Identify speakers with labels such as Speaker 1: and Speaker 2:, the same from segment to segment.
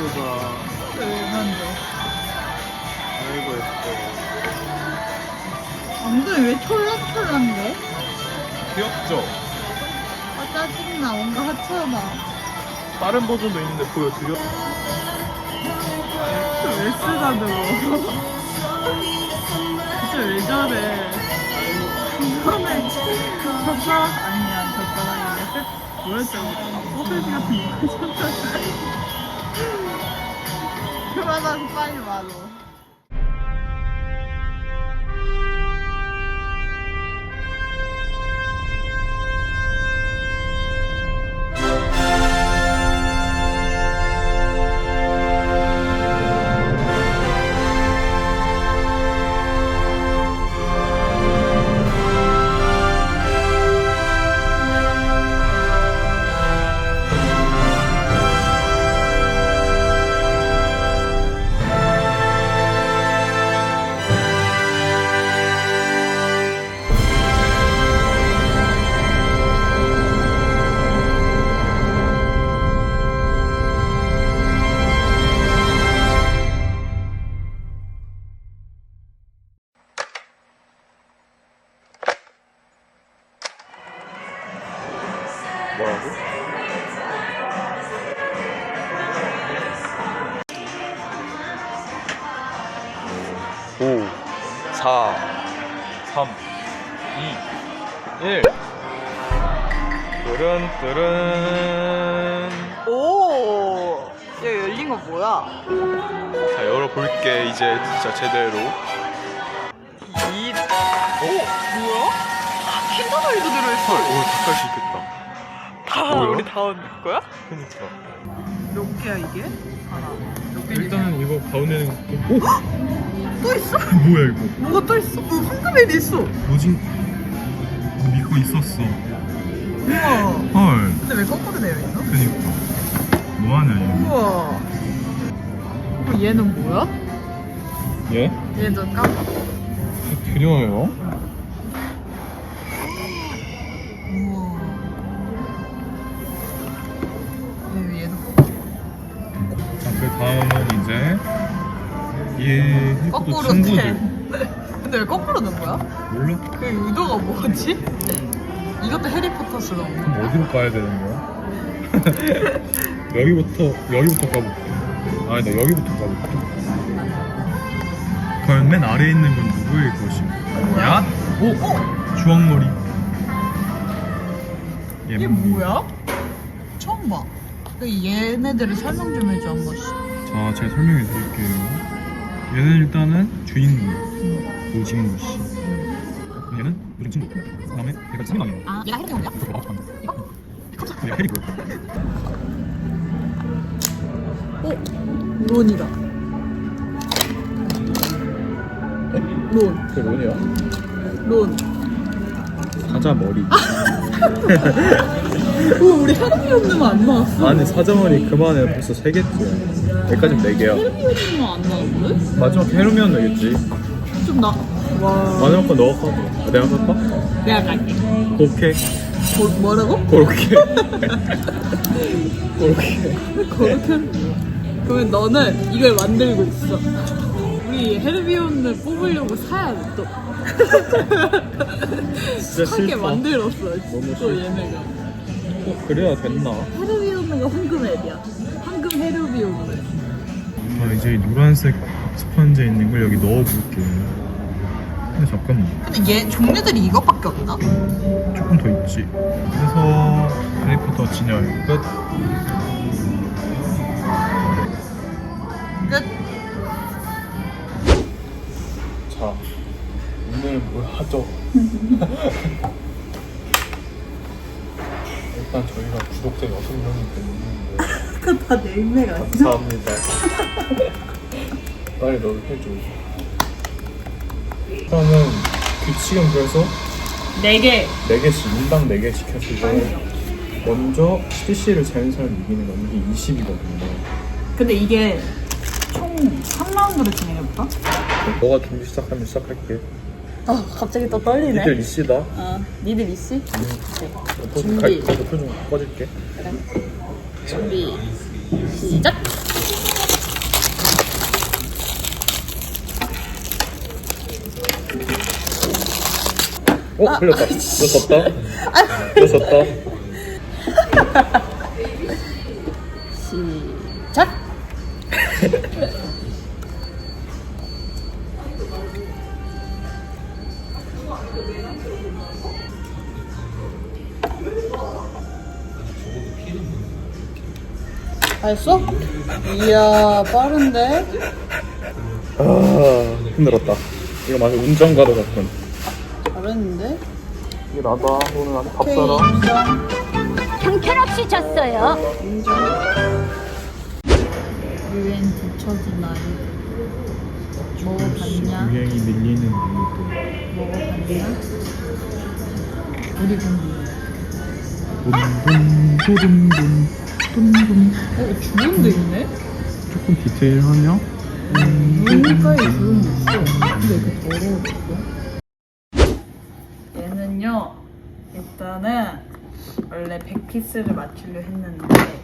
Speaker 1: 예쁘다.
Speaker 2: 왜난데
Speaker 1: 아이고 예뻐.
Speaker 2: 엉덩이 왜 촐랑촐랑해?
Speaker 1: 귀엽죠?
Speaker 2: 아 짜증나 뭔가 하찮아
Speaker 1: 다른 버전도 있는데 보여드려?
Speaker 2: 왜 쓰다듬어 진짜 왜 저래 이거는 젓가락 아니야 젓가락이 색 뭐였죠? 소세지 같은 거 젓가락 그만하고 빨리
Speaker 1: 4, 3, 2, 1. 뜨른, 뜨른.
Speaker 2: 오! 야 열린 거 뭐야?
Speaker 1: 자, 열어볼게, 이제 진짜 제대로.
Speaker 2: 이...
Speaker 1: 오!
Speaker 2: 뭐야? 킨더가이도 들어있어
Speaker 1: 헐, 오, 닭갈 수 있겠다.
Speaker 2: 다
Speaker 1: 뭐야?
Speaker 2: 우리 다운 거야?
Speaker 1: 그니까.
Speaker 2: 몇 개야 이게? 하나?
Speaker 1: 일단은 이거 가운데는. 오!
Speaker 2: 또 있어?
Speaker 1: 뭐야, 이거?
Speaker 2: 뭐가 또 있어? 어, 황금에도 있어
Speaker 1: 뭐지? 이거 있었어.
Speaker 2: 우와
Speaker 1: 헐,
Speaker 2: 근데 왜 거꾸로 되어 있어?
Speaker 1: 그니까. 뭐하냐, 이거.
Speaker 2: 우와 그럼 얘는 뭐야?
Speaker 1: 얘?
Speaker 2: 얘도 까봐
Speaker 1: 그려요.
Speaker 2: 우와 얘, 얘도
Speaker 1: 자, 그 다음은 이
Speaker 2: 거꾸로
Speaker 1: 친구들.
Speaker 2: 돼 근데 왜 거꾸로 된 거야?
Speaker 1: 몰라?
Speaker 2: 그 의도가 뭐지? 이것도 해리포터스러워
Speaker 1: 그럼 어디로 가야 되는 거야? 여기부터 여기부터 가볼게. 아니 나 여기부터 가볼게. 과연 맨 아래에 있는 건 누구의 것인가? 야? 오! 주황머리. 얘
Speaker 2: 이게 뭐야? 처음 봐 그 얘네들을 설명 좀 해줘 한 번씩
Speaker 1: 자, 제가 설명해 드릴게요. 얘는 일단은 주인공 노진구 씨. 얘는 요즘 친구. 그 다음에 얘가 선임왕이에요.
Speaker 2: 아 얘가 해리포터야?
Speaker 1: 그거 나왔어 방금.
Speaker 2: 이거?
Speaker 1: 얘가 해리고.
Speaker 2: 어? 론이다 론
Speaker 1: 그게 뭐냐?
Speaker 2: 론.
Speaker 1: 사자 머리.
Speaker 2: 오, 우리 헤르미 없는 안 나왔어.
Speaker 1: 아니 사자머리 그만해 벌써 세 개째. 여기까지는 네 개야.
Speaker 2: 헤르미 없는 안 나왔어?
Speaker 1: 마지막 헤르미온 되겠지.
Speaker 2: 좀 나. 와.
Speaker 1: 마지막 건 너가 까. 아, 내가 갈까?
Speaker 2: 내가 갈게.
Speaker 1: 그렇게
Speaker 2: 뭐, 뭐라고?
Speaker 1: 그렇게 그렇게.
Speaker 2: 그렇게. 그러면 너는 이걸 만들고 있어. 우리 헤르미온을 뽑으려고 사야 돼, 또.
Speaker 1: 진짜
Speaker 2: 사게
Speaker 1: 싫다.
Speaker 2: 만들었어.
Speaker 1: 너무
Speaker 2: 또
Speaker 1: 싫다.
Speaker 2: 얘네가.
Speaker 1: 꼭 그래야 됐나?
Speaker 2: 헤르미온느가 황금 앱이야. 황금 헤르미온느.
Speaker 1: 자 이제 이 노란색 스펀지에 있는 걸 여기 넣어볼게요. 근데 잠깐만
Speaker 2: 근데 얘 종류들이 이것밖에 없나?
Speaker 1: 조금 더 있지. 그래서 해리포터 진열 끝.
Speaker 2: 끝.
Speaker 1: 자 오늘 뭘 하죠? 일단 저희가 구독자 6명이 됐는데
Speaker 2: 그거 다 내일매가
Speaker 1: 감사합니다. 빨리 너를 해줘. 일단은 규칙은 그래서
Speaker 2: 4개.
Speaker 1: 4개씩, 인당 4개씩 해주고 먼저 CC를 재는 사람이 이기는 건 이게 20이거든요.
Speaker 2: 근데 이게 총 3라운드로 진행해볼까?
Speaker 1: 너가 준비 시작하면 시작할게.
Speaker 2: 아 갑자기 또 떨리네.
Speaker 1: 니들 이씨다.
Speaker 2: 어, 니들 이씨?
Speaker 1: 음.
Speaker 2: 준비.
Speaker 1: 저도 표좀 꺼질게.
Speaker 2: 그래. 준비. 시작.
Speaker 3: 어, 흘렸다. 흘렸었다.
Speaker 2: 흘렸었다. 했어? 이야 빠른데?
Speaker 3: 아 힘들었다 이거 마치 운전가도 같은
Speaker 2: 잘했는데?
Speaker 3: 이게 나다 오늘 나한테 밥
Speaker 2: 인정
Speaker 4: 형편없이 졌어요.
Speaker 2: 인정 유엔 뒤처진 아이들 먹어봤냐?
Speaker 3: 유행이 밀리는 이유도
Speaker 2: 먹어봤냐? 우리 공부
Speaker 3: 돈 소dum 돈돈
Speaker 2: 어? 주문도 있네?
Speaker 3: 조금 디테일하냐?
Speaker 2: 물가에 주문 있어 근데 이렇게 더러워졌어 얘는요 일단은 원래 100피스를 맞추려 했는데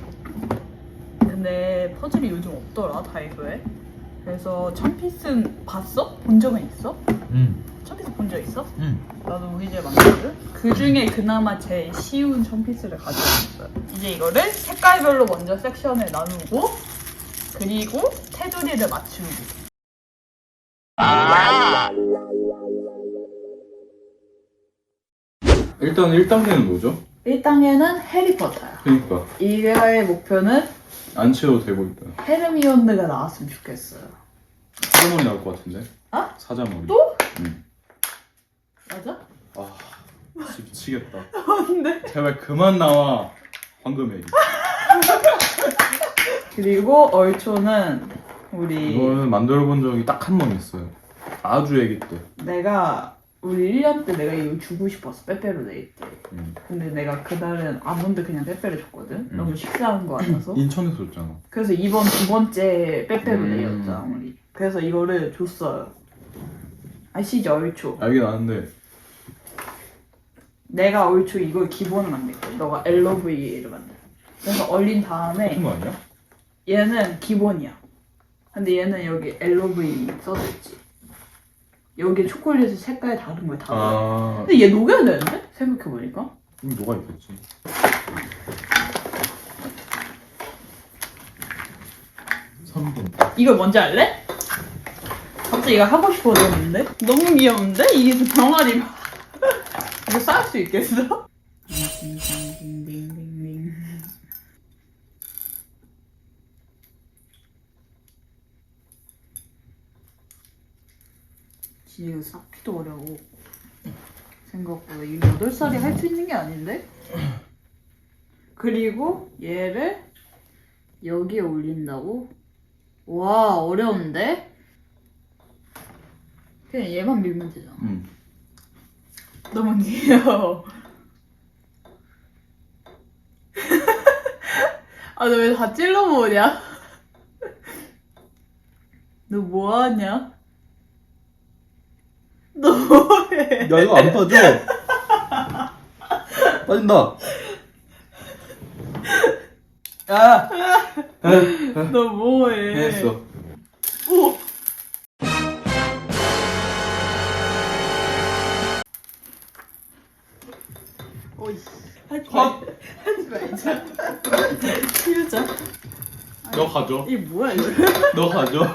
Speaker 2: 근데 퍼즐이 요즘 없더라 다이소에 그래서 1000피스는 봤어? 본 적은 있어?
Speaker 3: 응
Speaker 2: 1000피스 본 적 있어?
Speaker 3: 응.
Speaker 2: 나도 우리 집에 많거든? 그 중에 그나마 제일 쉬운 1000피스를 가져왔어요 이제 이거를 색깔별로 먼저 섹션에 나누고 그리고 테두리를 맞추기
Speaker 3: 일단 1단계는 뭐죠?
Speaker 2: 1단계는 해리포터야
Speaker 3: 그니까
Speaker 2: 이거의 목표는
Speaker 3: 안 채워도 되고 있다
Speaker 2: 헤르미온느가 나왔으면 좋겠어요.
Speaker 3: 사자머리 나올 것 같은데?
Speaker 2: 아?
Speaker 3: 사자머리.
Speaker 2: 또?
Speaker 3: 응.
Speaker 2: 맞아?
Speaker 3: 아 진짜 미치겠다.
Speaker 2: 근데?
Speaker 3: 제발 그만 나와. 황금애기
Speaker 2: 그리고 얼초는 우리
Speaker 3: 이거는 만들어 본 적이 딱 한 번 있어요. 아주 애기 때.
Speaker 2: 내가 우리 1년 때 내가 이거 주고 싶었어 빼빼로데이 때
Speaker 3: 음.
Speaker 2: 근데 내가 그날은 아몬드 그냥 빼빼로 줬거든
Speaker 3: 음.
Speaker 2: 너무 식사한 거 같아서
Speaker 3: 인천에서 줬잖아
Speaker 2: 그래서 이번 두 번째 빼빼로데이였잖아
Speaker 3: 음.
Speaker 2: 우리 그래서 이거를 줬어요 아시죠 얼초
Speaker 3: 알긴 아는데
Speaker 2: 내가 얼초 이걸 기본을 만들거든 너가 LOV를 만들 그래서 얼린 다음에
Speaker 3: 같은 거 아니야?
Speaker 2: 얘는 기본이야. 근데 얘는 여기 LOV 써져 있지. 여기 초콜릿의 색깔이 다른 거야, 다.
Speaker 3: 아
Speaker 2: 근데 얘 녹여야 되는데? 생각해보니까.
Speaker 3: 이거 뭐가 있겠지 삼분
Speaker 2: 이걸 먼저 할래? 갑자기 이거 하고 싶어졌는데? 너무 귀여운데? 이게 병아리 봐. 이거 쌓을 수 있겠어? 이거 쌓기도 어려워. 생각보다 이 8살이 할 수 있는 게 아닌데? 그리고 얘를 여기에 올린다고? 와 어려운데? 그냥 얘만 밀면 되잖아
Speaker 3: 응.
Speaker 2: 너무 귀여워 아 너 왜 다 찔러보냐? 너 뭐하냐? 너 뭐해?
Speaker 3: 야 이거 안 빠져. 빠진다. 야!
Speaker 2: 너 뭐해?
Speaker 3: 했어.
Speaker 2: 오! 오이 하지 마 하지 말자. 키우자.
Speaker 3: 너 가져.
Speaker 2: 이게 뭐야 이거?
Speaker 3: 너 가져.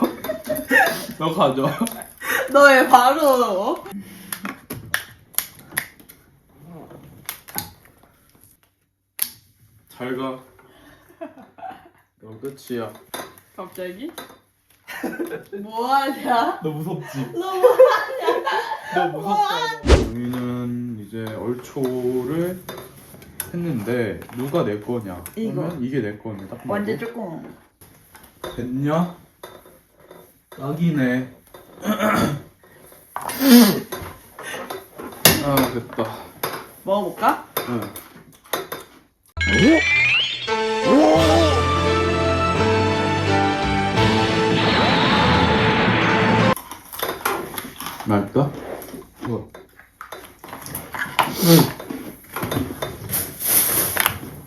Speaker 3: 너 가져
Speaker 2: 너왜 바로
Speaker 3: 잘 가 너 끝이야
Speaker 2: 갑자기? 뭐하냐?
Speaker 3: 너 무섭지?
Speaker 2: 너 뭐하냐?
Speaker 3: 너 무섭다 우리는 이제 얼초를 했는데 누가 내 거냐
Speaker 2: 이거.
Speaker 3: 그러면 이게 내 거네 딱 봐도.
Speaker 2: 완전 조금
Speaker 3: 됐냐? 딱이네 아 됐다
Speaker 2: 먹어볼까?
Speaker 3: 응. 맛있다? 우와.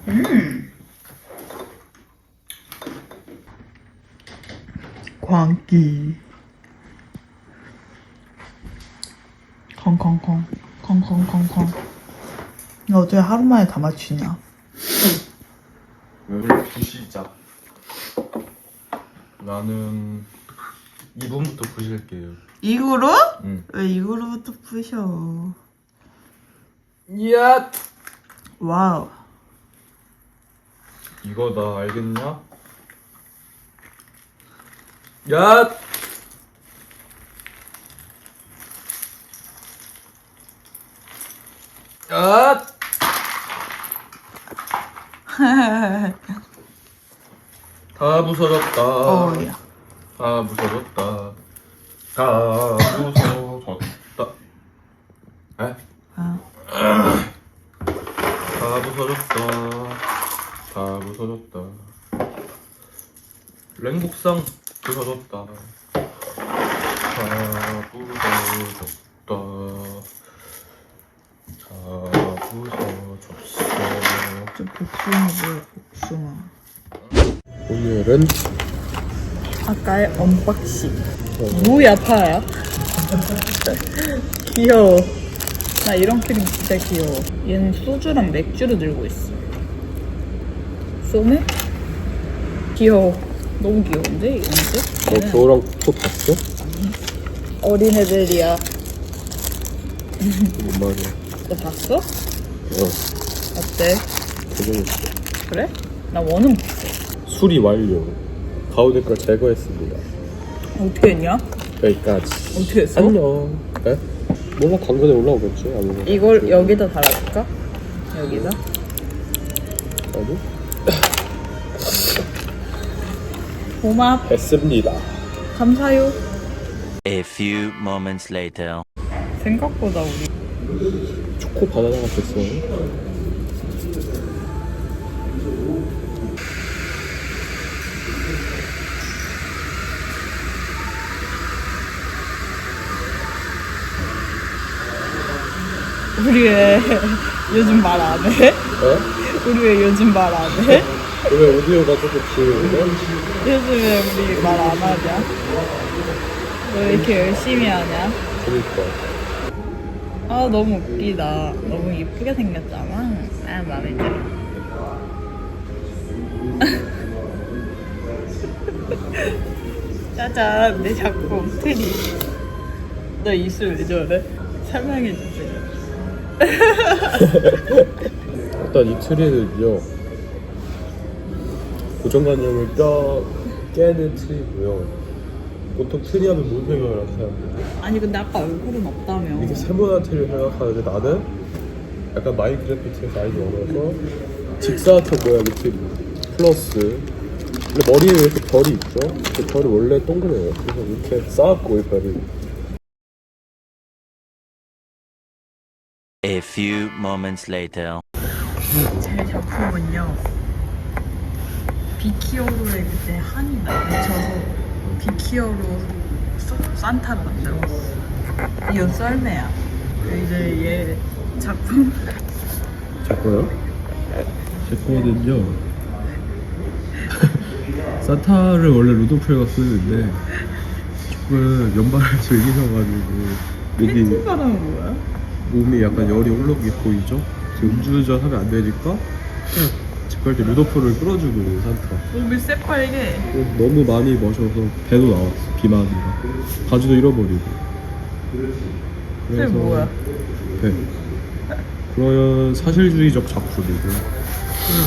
Speaker 2: 음. 광기 콩콩콩 콩콩콩콩. 너 어떻게 하루 만에 다 맞추냐?
Speaker 3: 왜 부시작 나는 2분부터 부실게요
Speaker 2: 이거로?
Speaker 3: 응
Speaker 2: 왜 이거로부터 부셔?
Speaker 3: 야
Speaker 2: 와우.
Speaker 3: 이거다 알겠냐? 야 야! 다 부서졌다.
Speaker 2: 어야.
Speaker 3: 다 부서졌다. 다 부서졌다. 에?
Speaker 2: 아.
Speaker 3: 다 부서졌다. 다 부서졌다. 랭복상 부서졌다. 다 부서졌다. 다 부서졌어.
Speaker 2: 저 복숭아 뭐야 복숭아.
Speaker 3: 오늘은
Speaker 2: 아까의 언박싱. 뭐야 파야? 귀여워. 나 이런 키링 진짜 귀여워. 얘는 소주랑 맥주를 들고 있어. 쏘네? 귀여워. 너무 귀여운데 이건데?
Speaker 3: 너또 봤어?
Speaker 2: 어린애들이야.
Speaker 3: 뭔 말이야?
Speaker 2: 너 봤어?
Speaker 3: 어,
Speaker 2: 어때?
Speaker 3: 고생했어.
Speaker 2: 그래? 나 원은.
Speaker 3: 수리 완료. 가운데 걸 제거했습니다.
Speaker 2: 어떻게 했냐?
Speaker 3: 여기까지.
Speaker 2: 어떻게 했어?
Speaker 3: 안녕. 네? 몰라 당근에 올라오겠지 아무래도.
Speaker 2: 이걸 여기다 달아줄까? 여기다?
Speaker 3: 아니?
Speaker 2: 고맙.
Speaker 3: 했습니다.
Speaker 2: 감사요.
Speaker 5: A few moments later.
Speaker 2: 생각보다 우리
Speaker 3: 초코 바나나가 됐어.
Speaker 2: 우리 왜 요즘 말 안 해?
Speaker 3: 어?
Speaker 2: 우리 왜 요즘 말 안 해?
Speaker 3: 왜 오디오가 조금 지우는데?
Speaker 2: 요즘에 우리 말 안 하냐? 너왜 이렇게 열심히 하냐?
Speaker 3: 그니까.
Speaker 2: 아 너무 웃기다. 너무 이쁘게 생겼잖아. 아 마음에 들어. 짜잔 내 작품 트리. 너 입술 왜 저래? 설명해 주세요.
Speaker 3: 일단 이 트리는요. 고정관념을 뼈 깨는 트리고요. 보통 트리하면 뭘 생각을 하는 사람들?
Speaker 2: 아니 근데 아까 얼굴은 없다며.
Speaker 3: 이게 세모난 트리를 생각하는데 나는 약간 마인크래프트에서 아이디 얻어서 직사각형 모양의 트리 플러스 근데 머리에 이렇게 별이 있죠? 그 별이 원래 동그래요 그래서 이렇게 쌓았고 이 별이
Speaker 5: A few moments later.
Speaker 2: 제 작품은요. 비키어로의 그때 한이 나 맺혀서 비키어로 소- 산타를 만들었어. 이건 썰매야. 이제 얘 작품
Speaker 3: 제 거요? 제 거는요 산타를 원래 루도프가 쓰는데 조금 연말을 즐기셔가지고
Speaker 2: 뭐야?
Speaker 3: 몸이 약간 열이 올라오게 보이죠? 지금 음주운전 하면 안 되니까 제걸 때 루도프를 끌어주고 산타
Speaker 2: 몸이 새빨개.
Speaker 3: 너무 많이 마셔서 배도 나왔어 비만이라 바지도 잃어버리고
Speaker 2: 그게 뭐야?
Speaker 3: 네 그런 사실주의적 작품이고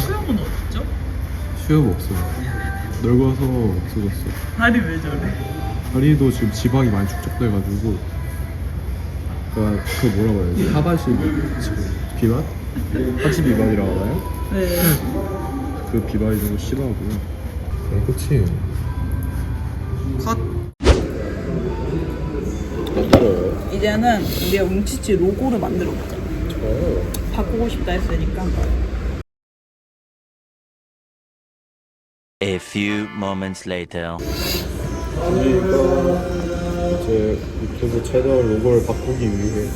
Speaker 2: 수영은 어딨죠?
Speaker 3: 수염 없어요 늙어서 없어졌어
Speaker 2: 다리 왜 저래?
Speaker 3: 다리도 지금 지방이 많이 축적돼가지고 그러니까 그 뭐라고 해야 되지? 하반신 비만? 하치 비만이라고 하나요?
Speaker 2: 네.
Speaker 3: 그 비만이 좀 심하고요 네, 그치
Speaker 2: 컷.
Speaker 3: 맞죠
Speaker 2: 이제는 우리가 웅치치 로고를 만들어 보자.
Speaker 3: 좋아요
Speaker 2: 바꾸고 싶다 했으니까.
Speaker 5: A few moments later.
Speaker 3: 이제 유튜브 채널 로고를 바꾸기 위해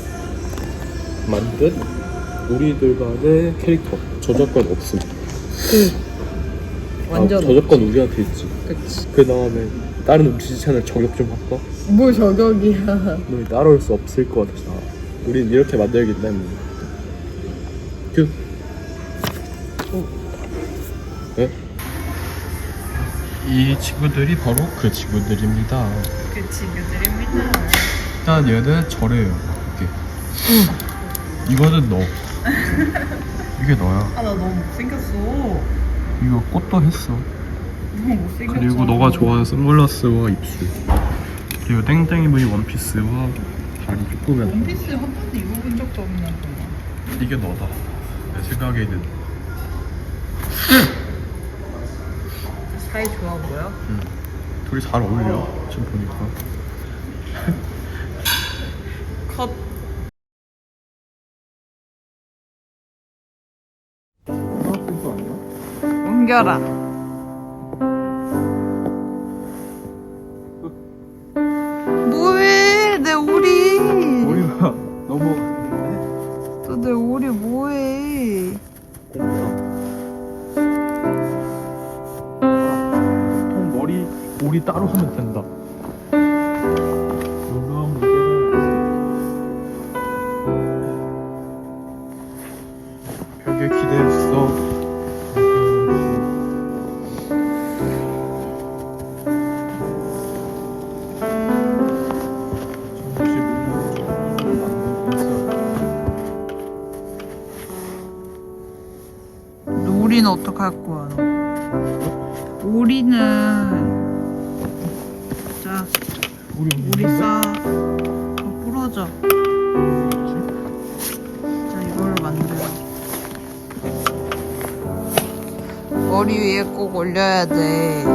Speaker 3: 만든 우리들만의 캐릭터 저작권 없음
Speaker 2: 완전
Speaker 3: 아, 저작권 우리한테 있지
Speaker 2: 그치.
Speaker 3: 그 다음에 다른 음식 채널 저격 좀 할까?
Speaker 2: 뭘 저격이야.
Speaker 3: 너희 따라올 수 없을 것 같아 우린 이렇게 만들기 때문에. 큐. 네? 이 친구들이 바로 그 친구들입니다.
Speaker 2: 그 친구들입니다.
Speaker 3: 일단 얘는 저래요. 이렇게. 이거는 너. 이게 너야.
Speaker 2: 아, 나 너무 못생겼어.
Speaker 3: 이거 꽃도 했어.
Speaker 2: 너무 못생겼어.
Speaker 3: 그리고 너가 좋아하는 선글라스와 입술. 그리고 땡땡이 부위 원피스와 다리 조그만.
Speaker 2: 원피스 한 번도 입어본 적도 없는 거야.
Speaker 3: 이게 너다. 내 생각에는.
Speaker 2: 사이 좋아 보여?
Speaker 3: 둘이 잘 어울려. 지금 보니까.
Speaker 2: 컷. 옮겨라. 뭐해? 내 오리.
Speaker 3: 머리가 너무
Speaker 2: 또 내 오리 뭐해?
Speaker 3: 보통 머리 올이 따로 하면 된다. 벽에 기대
Speaker 2: 오리는 자,
Speaker 3: 우리
Speaker 2: 오리 싸. 더 부러져. 자, 이걸로 만들어. 머리 위에 꼭 올려야 돼.